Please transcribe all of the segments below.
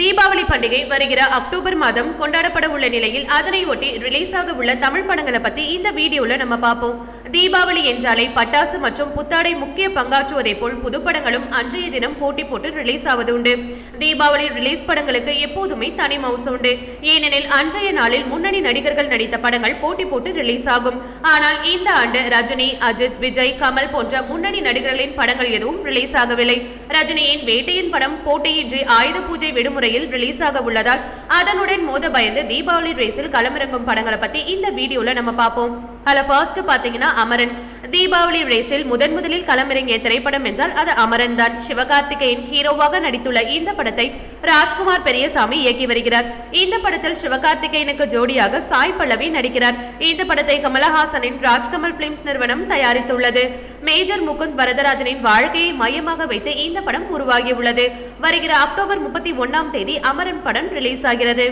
தீபாவளி பண்டிகை வருகிற அக்டோபர் மாதம் கொண்டாடப்பட உள்ள நிலையில் அதனை ஒட்டி ரிலீஸ் ஆக உள்ள தமிழ் படங்களை பத்தி இந்த வீடியோல நம்ம பார்ப்போம். தீபாவளி என்றாலே பட்டாசு மற்றும் புத்தாடை முக்கிய பங்காற்றுவதை போல் புதுப்படங்களும் அன்றைய தினம் போட்டி போட்டு ரிலீஸ் ஆவது உண்டு. தீபாவளி ரிலீஸ் படங்களுக்கு எப்போதுமே தனி மவுசு உண்டு. ஏனெனில் அன்றைய நாளில் முன்னணி நடிகர்கள் நடித்த படங்கள் போட்டி போட்டு ரிலீஸ் ஆகும். ஆனால் இந்த ஆண்டு ரஜினி அஜித் விஜய் கமல் போன்ற முன்னணி நடிகர்களின் படங்கள் எதுவும் ரிலீஸ் ஆகவில்லை. ரஜினியின் வேட்டையின் படம் போட்டியின்றி ஆயுத பூஜை விடுமுறை முறையில் ரிலீஸ் ஆக உள்ளதால் அதனுடன் மோத பயந்து தீபாவளி ரேஸில் களமிறங்கும் படங்களை பத்தி இந்த வீடியோல நம்ம பார்ப்போம். அதுல ஃபர்ஸ்ட் பாத்தீங்கன்னா அமரன். தீபாவளி ரேஸில் முதன் முதலில் களமிறங்கிய திரைப்படம் என்றால் அது அமரன் தான். சிவகார்த்திகேயன் ஹீரோவாக நடித்துள்ள இந்த படத்தை ராஜ்குமார் பெரியசாமி இயக்கி வருகிறார். இந்த படத்தில் சிவகார்த்திகேயனுக்கு ஜோடியாக சாய் பல்லவி நடிக்கிறார். இந்த படத்தை கமலஹாசனின் ராஜ்கமல் பிலிம்ஸ் நிறுவனம் தயாரித்துள்ளது. மேஜர் முகுந்த் வரதராஜனின் வாழ்க்கையை மையமாக வைத்து இந்த படம் உருவாகியுள்ளது. வருகிற அக்டோபர் முப்பத்தி ஒன்னாம் தேதி அமரன் படம் ரிலீஸ் ஆகிறது.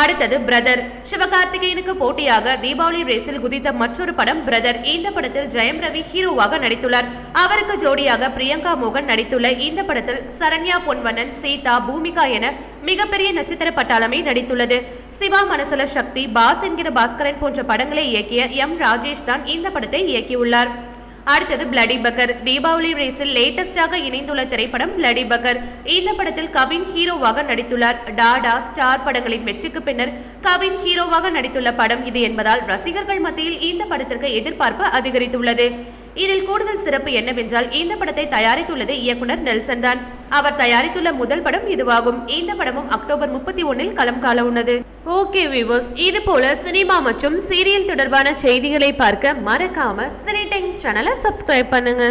அடுத்தது பிரதர் சிவகார்த்திகேயனுக்கு போட்டியாக தீபாவளி ரேஸில் குதித்த மற்றொரு படம் பிரதர் இந்த படத்தில் ஜெயம் ரவி ஹீரோவாக நடித்துள்ளார். அவருக்கு ஜோடியாக பிரியங்கா மோகன் நடித்துள்ள இந்த படத்தில் சரண்யா பொன்வண்ணன் சீதா பூமிகா என மிகப்பெரிய நட்சத்திர பட்டாளமே நடித்துள்ளது. சிவா மனசல சக்தி பாஸ் என்கிற பாஸ்கரன் போன்ற படங்களை இயக்கிய எம் ராஜேஷ் தான் இந்த படத்தை இயக்கியுள்ளார். அடுத்தது பிளடி பக்கர் தீபாவளி ரேஸில் லேட்டஸ்டாக இணைந்துள்ள திரைப்படம் பிளடி பக்கர் இந்த படத்தில் கவின் ஹீரோவாக நடித்துள்ளார். டாடா ஸ்டார் படங்களின் வெற்றிக்கு பின்னர் கவின் ஹீரோவாக நடித்துள்ள படம் இது என்பதால் ரசிகர்கள் மத்தியில் இந்த படத்திற்கு எதிர்பார்ப்பு அதிகரித்துள்ளது. இதில் கூடுதல் சிறப்பு என்னவென்றால் இந்த படத்தை தயாரித்துள்ளது இயக்குனர் நெல்சன் தான். அவர் தயாரித்துள்ள முதல் படம் இதுவாகும். இந்த படமும் அக்டோபர் முப்பத்தி ஒன்னில் களம் கால உள்ளது. ஓகே வியூவர்ஸ் இது போல சினிமா மற்றும் சீரியல் தொடர்பான செய்திகளை பார்க்க மறக்காம சினி டைம்ஸ் சேனலை சப்ஸ்கிரைப் பண்ணுங்க.